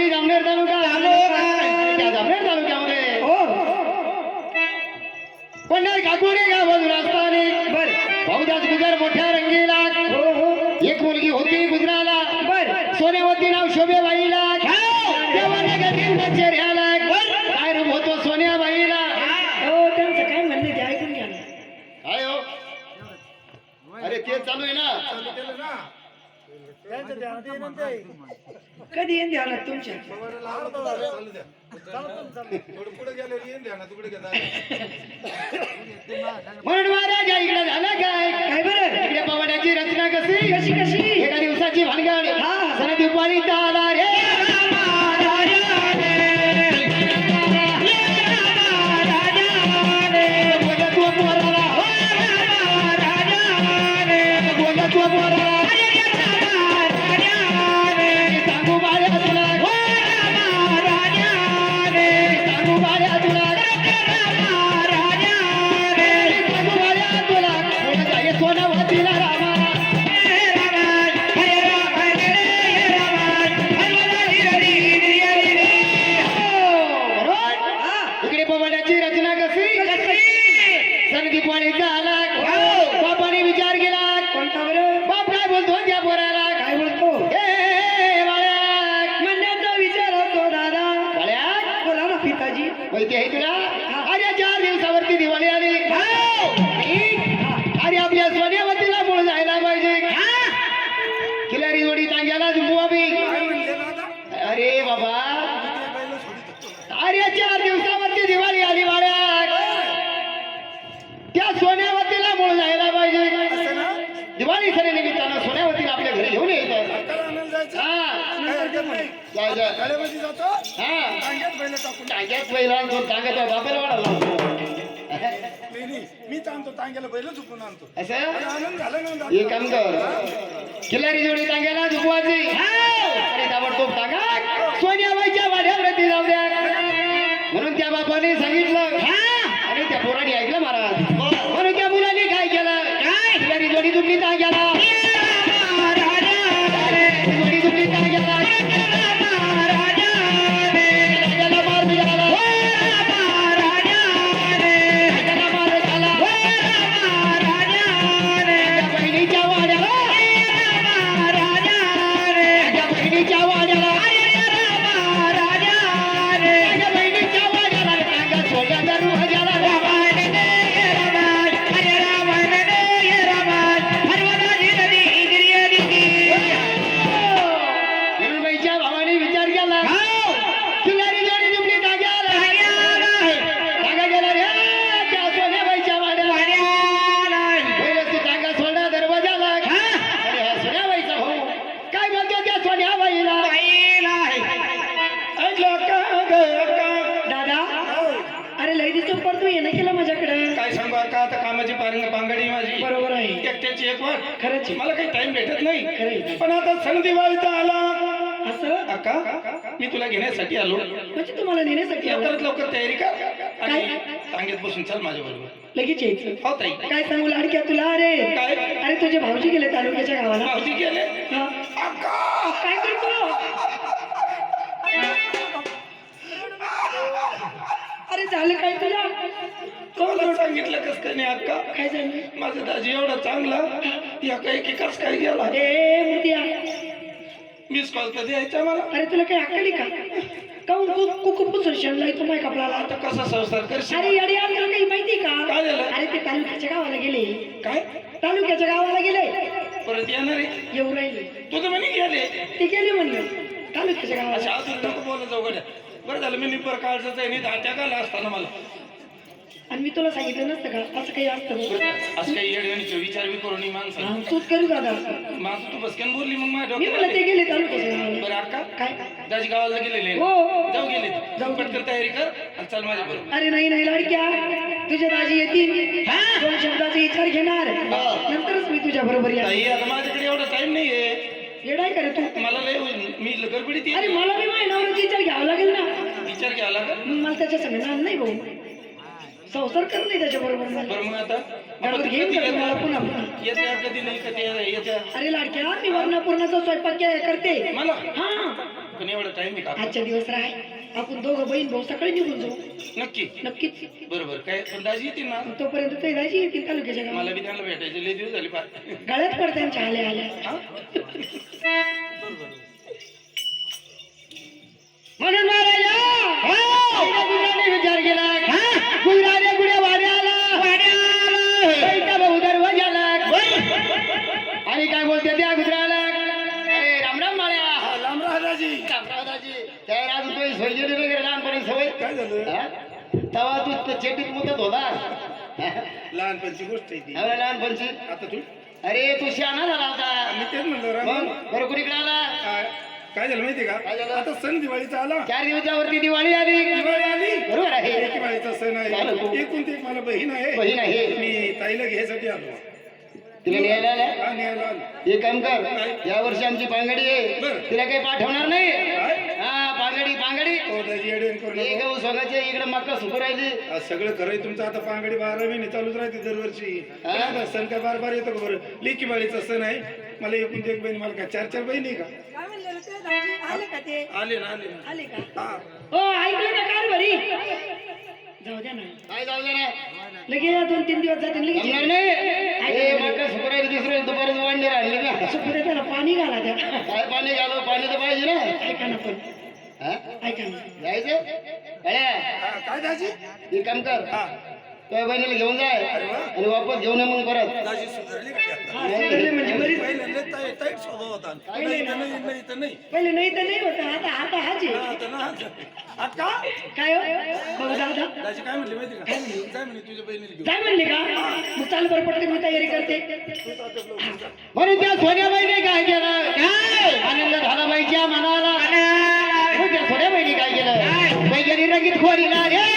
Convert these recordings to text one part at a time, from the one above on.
जिल्ह्यामध्ये जामनेर तालुका जामनेर तालुक्यामध्ये. पंढर काकुडे गाव राजस्थानी भाऊदास गुजर मोठ्या रंगीला. एक मुलगी होती गुजराला. सोन्यावती नाव शोभेबाईला. देवाने गतीन चेहऱ्याला काय रूप होतो सोन्याबाईला? त्यांचं काय म्हणणं ते ऐकून घ्या ना. काय हो? अरे ते चालू आहे ना? कधी येईन ध्यानात तुमच्या? म्हणून महाराज इकडे झालं काय? काय बरं? इकडे पवनाची रचना कशी? कशी कशी? एका दिवसाची भानगड. हा. सण दुपारी आला रे. मी ताणतो तांग्याला पहिलं चुकून आणतो. असं? आनंद झाला ना हे काम कर. खिलारी जोडी टांग्याला झुकवायची आणि ताबडतोब सोन्याबाईच्या वाड्यावरती जाऊ द्या. म्हणून त्या बापाने सांगितलं. आणि त्या पोराने ऐकलं महाराज. तुला घेण्यासाठी आलो. म्हणजे तुम्हाला नेण्यासाठी. लवकरात लवकर तयारी कर. आणि काय? बसून चल माझ्या बरोबर. लगेच यायचं. हो ताई. काय सांगू लाडक्या तुला? अरे. काय? अरे तुझे भाऊजी गेले तालुक्याच्या गावाला. भाऊजी गेले? हा. अक्का! काय करतो? अरे झालं काय तुला? तुला सांगितलं कस काय नाही अक्का? काय झालं माझा दाजी एवढा चांगला या काही कस काय गेला? ए मिस कॉल तर द्यायचा मला. अरे तुला काही अक्कली का? काऊन तू कुकुपूस शनलाय तू माझ्या कपडाला आता कसा संसार करशील? अरे अरे यार तुला काही माहिती का? काय झालं? अरे ते तालुक्याच्या गावाला गेले. काय? तालुक्याच्या गावाला गेले. परत येणार आहे? येऊ राहिले. तू तर म्हणे गेले. ते गेले म्हणले. तालुक्याच्या गावाला. अजून नको बोलत जाऊ गड्या बरं झालं मी निब्बर काळजाच आहे नाही धाट्या काला असताना मला. आणि मी तुला सांगितलं नसतं का? असं काही असतं. असं काही येडगणीचे विचार बी करू नये माणसं. हा, तूच करू दादा माझं तू बसक्यान बोलली मग माझ्या मी म्हणलं ते. गेले गावाला बरं अक्का काय? दाजी गावाला गेलेले. हो जाऊ गेले. जाऊ. पटकन तयारी कर आणि चल माझ्या बरोबर. अरे नाही नाही लाडक्या. तुझ्या दाजी येतील. दोन शब्दाचा विचार घेणार. नंतरच मी तुझ्या बरोबर येणार. आता माझ्याकडे एवढा टाइम नाहीये. येडाय करे तू? मला लय होईल. मी गडबडीत अरे मला मी माझ्या नवऱ्याचा विचार घ्यावा लागेल ना. विचार घ्यावा लागेल? मग मला त्याच्या संग नाही भाऊ. संसार कर नाही त्याच्या बरोबर मला बरं मग आता घरात आपण घेऊन कधी जातो मला येत्या? पुन्हा. पुन्हा येत्या कधी नाही कधी अरे लाडक्या मी वर्णापूर्णाचा स्वयंपाक के- करते. मला? हा. पण एवढा टाइम आहे का आजच्या दिवस राय. आपण दोघं बहीण भाऊ सकाळी निघून जाऊ. नक्की. नक्कीच. बरोबर काय पण दाजी येतील ना? तोपर्यंत ते दाजी येतील तालुक्याच्या गावाला मला बी त्यांना भेटायचे. लय दिवस झाले फार. गळ्यात पडत्यांच्या आल्या आल्या. हा? म्हणून महाराजा एकदा काय झालं? तेव्हा तू चेटीत मुदत होता. लहानपणची गोष्ट आहे ती. एवढ्या लहानपणची? आता तू? अरे तू शहाणा झाला होता. मी तेच म्हणलं राम मग? बरं कुणीकडे आला? काय? काय झालं माहितीये का? आता सण दिवाळीचा आला. चार दिवसावरती दिवाळी आली. दिवाळी आली? बरोबर आहे. दिवाळीचा सण आहे. एकूण ते एक मला बहीण आहे. बहीण आहे. मी ताईला घ्यायसाठी आलो. तिला न्यायला आल्या? आलो. हे काम कर. या वर्षी आमची पांगडी आहे. बरं. तिला काही पाठवणार नाही? हो. गहू इकडे मक्का सुकू राहिली. आज सगळं खरंय तुमचं. आता पांगडी बारा महिने चालूच राहते दरवर्षी. हा? पण आता सण काय बार बार येतो का बरं? लेकी बाळीचा सण आहे. मला एकूण एक बहीण मला काय चार चार बहिणी का? काय म्हणलं रे ते? दाजी? आले का ते? आले ना आले ना. आले का? हा. हो ऐकलं का कार भरी? जाऊ द्या ना. काय जाऊ दे ना. लगेच या दोन तीन दिवस जातील लगेच जमणार नाही. हे मक्का सुकू राहिली दुसरं दुपारी राहिले त्याला पाणी घाला काय पाणी घालो? पाणी तर पाहिजे ना. ऐका ना पण. जायचं? काय दाजी? हे काम कर. तुझ्या बहिणीला घेऊन जाय आणि वापस घेऊन ये मग परत. दाजी सुधारली का? सुधारले म्हणजे बरीच पहिल्यांदा ताई- ताईट स्वभाव होता नाही तर नाही नाही तर नाही. पहिले नाही तर नाही होत. आता आता हाच आहे. हा, तर ना आता? काय हो? बघू दादा दाजी काय म्हणले माहिती का? काय म्हणले? तुझ्या बहिणीला घेऊन. काय म्हणले का? मग चाल बरं पटकन मी तयारी करते. म्हणून त्या सोन्याबाईने काय केलं? आनंद झाला बाईच्या मनाला. बाईच्यानी रंगीत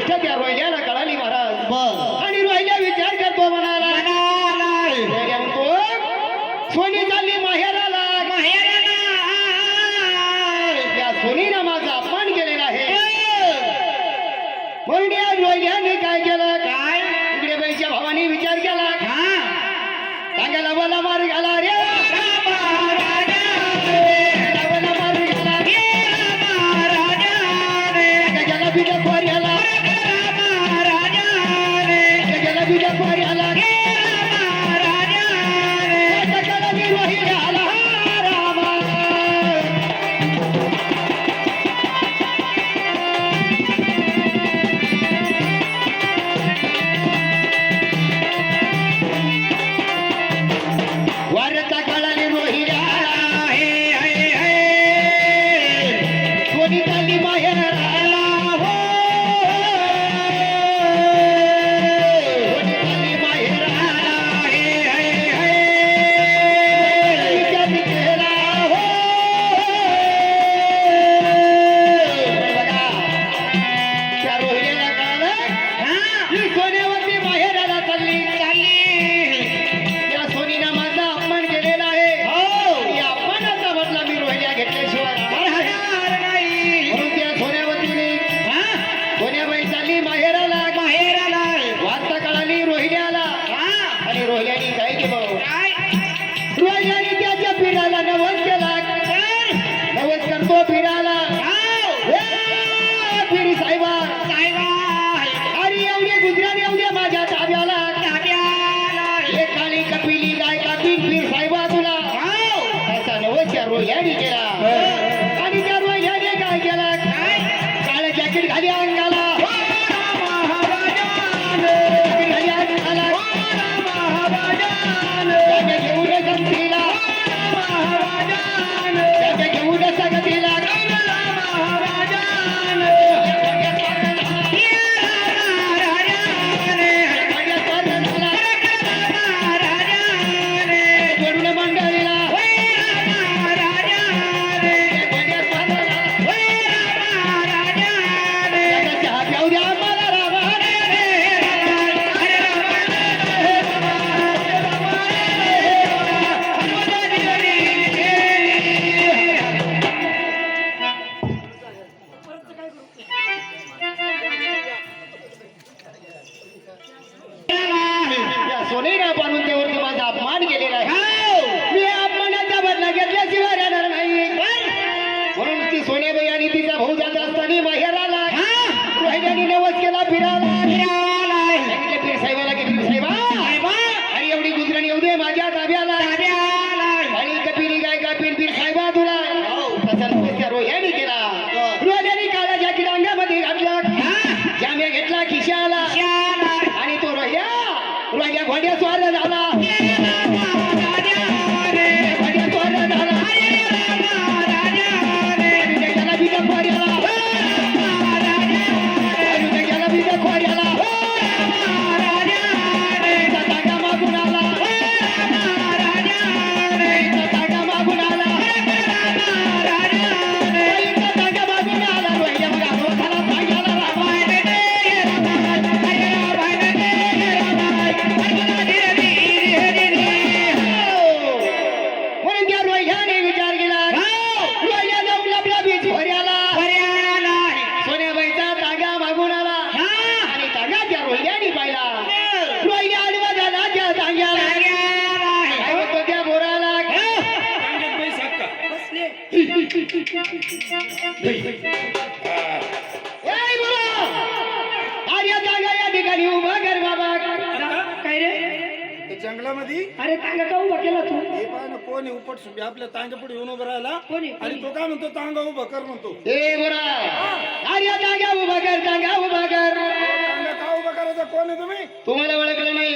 ही गोष्ट त्या रोहिल्याला कळाली महाराज. শোনে না বানু या ठिकाणी उभा कर बाबा. काय रे? त्या जंगलामध्ये? अरे तांगा का उभा केला तू? हे पाय ना कोण आहे उपट सुटी आपल्या तांग्या पुढे येऊन उभं राहिला. कोणी? आणि तो काय म्हणतो? तांगा उभं कर म्हणतो. ए बोला. आर्या तागा उभा कर तागा उभा कर. तांगा का उभं करायचा? कोण आहे तुम्ही? तुम्हाला ओळखलं नाही.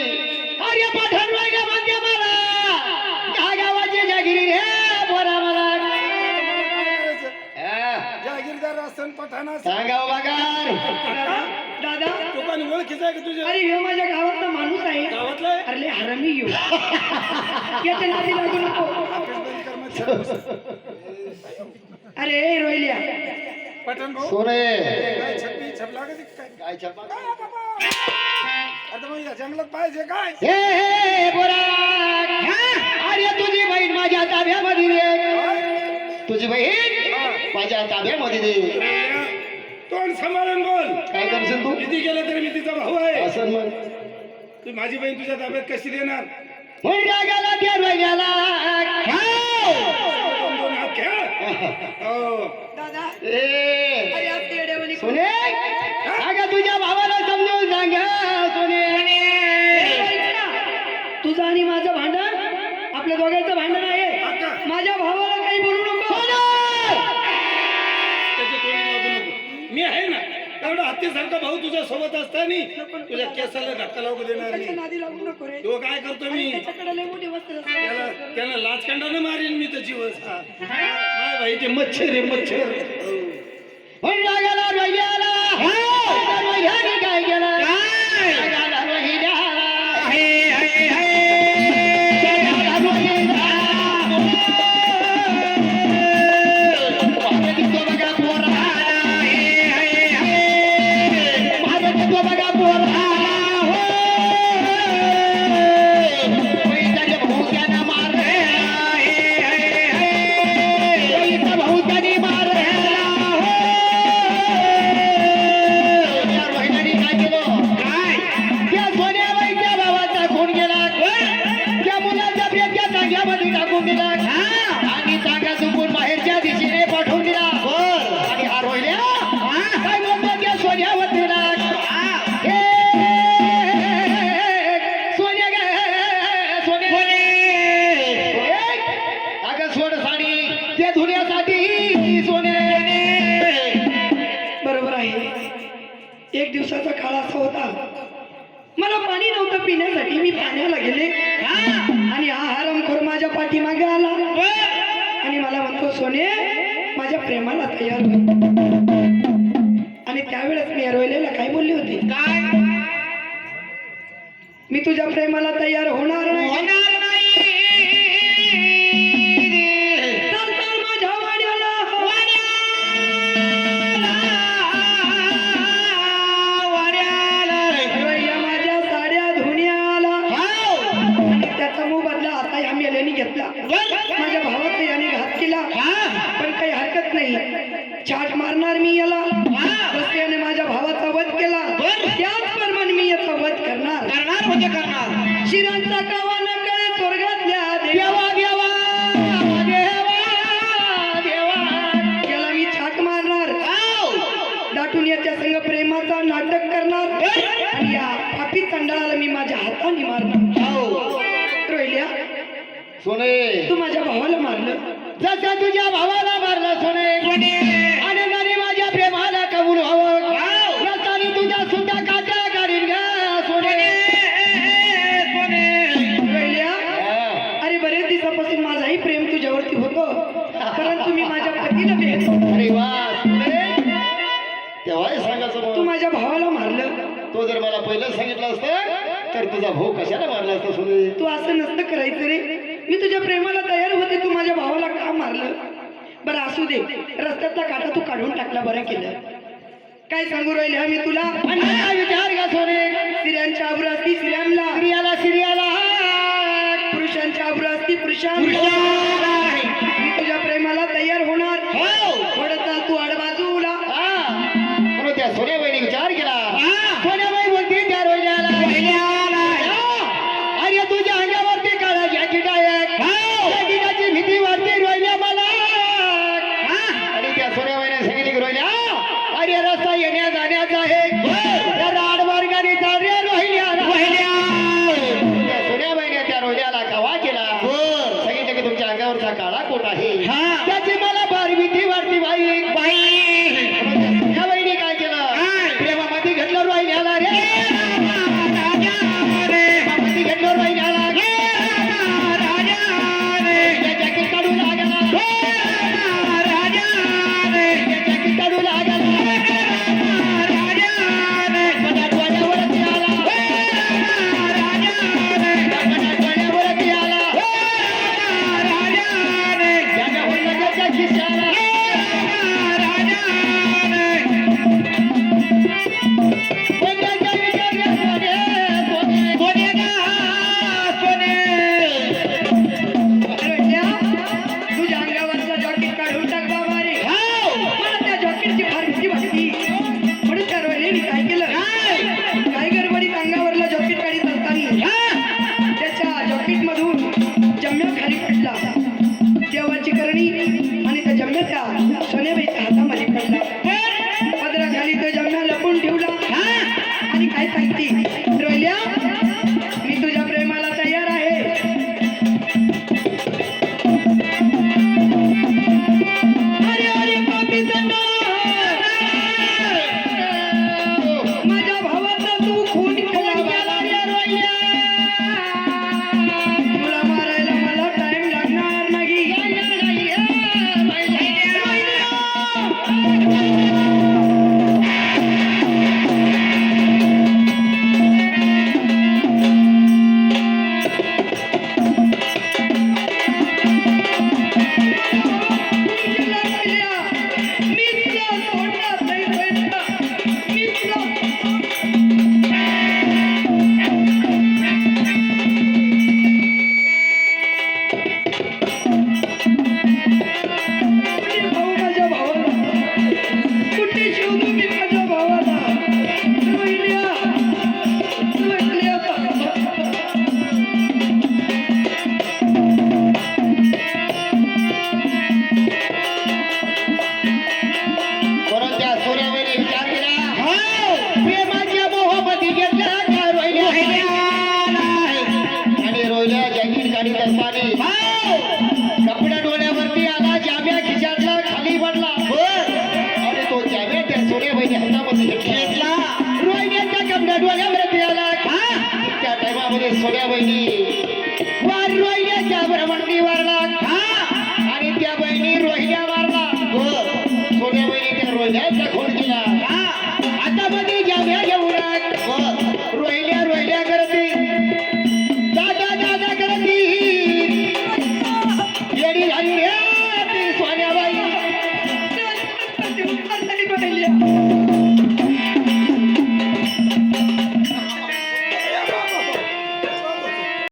आर्य पठाण पठाण सांगा कर दादा तो कोणी ओळखीचा आहे का तुझ्या? अरे माझ्या गावातला माणूस आहे. गावातला आहे? अरे लय हरामी येऊ. याच्या नादी लागू नको. अरे ए, रोहिल्या. पठाण भाऊ सोने. काय छपी छप लागत आहे काय? काय छापा? काय बाबा? आता मग या जंगलात पाहिजे काय? हे हे बोरा. अरे तुझी बहीण माझ्या ताब्यामध्ये तुझी बहीण माझ्या ताब्यामध्ये दे. तोंड सांभाळून बोल. काय करशील तू? किती गेलं तरी मी तिचा भाऊ आहे. असं मग. तू माझी बहीण तुझ्या ताब्यात कशी देणार? मुलगा गेला त्या रोहिण्याला दोन दोन हात खेळ. हो. दादा ए. अरे आज. सोने अगं तुझ्या भावाला समजून सांग सोने. ए, ऐक ना. तुझं आणि माझं भांडण? आपल्या दोघांचं भांडण आहे. अक्का. माझ्या भावाला काही बोलू नको. मी आहे ना. एवढा हत्तीसारखा भाऊ तुझ्या सोबत असताना तुझ्या केसाला धक्का लागू देणार त्याच्या नाही. नादी लागू नको रे. तो काय करतो मी? त्याच्याकडे लय मोठी वस्त्र असते. त्याला त्याला लाचखंडानं मारीन मी त्याची वस माय भाई ते मच्छर आहे मच्छर. दिवसाचा काळ असा होता. मला पाणी नव्हतं पिण्यासाठी. मी पाण्याला गेले. आणि हा हरमखोर माझ्या पाठीमागे आला. आणि मला म्हणतो सोने माझ्या प्रेमाला तयार हो." आणि त्यावेळेस मी रोहिलेला काय बोलली होती? काय? मी तुझ्या प्रेमाला तयार होणार नाही. छाट मारणार मी याला. जसं याने माझ्या भावाचा वध केला. त्याचप्रमाणे मी याचा वध करणार. करणार म्हणजे करणार. शिरांचा कावा तुझ्यावरती होतं. परंतु मी माझ्या पतीला भेटतो अरे वा तेव्हाही सांगायचं तू. माझ्या भावाला मारलं. तो जर मला पहिलं सांगितलं असतं तर तुझा भाऊ कशाला मारला असता सोने तू असं नसतं करायचं रे. मी तुझ्या प्रेमाला तयार होते तू माझ्या भावाला का मारलं? बरं असू दे. रस्त्यातला काटा तू काढून टाकला बरं केलं. काय सांगू राहिले हा मी तुला? आणि काय विचार का सोने स्त्रियांच्या आबरू असती स्त्रियांना. स्त्रियाला स्त्रियाला. पुरुषांच्या आबरू असती पुरुषांना. पदराखाली लपून ठेवला. आणि काय सांगते?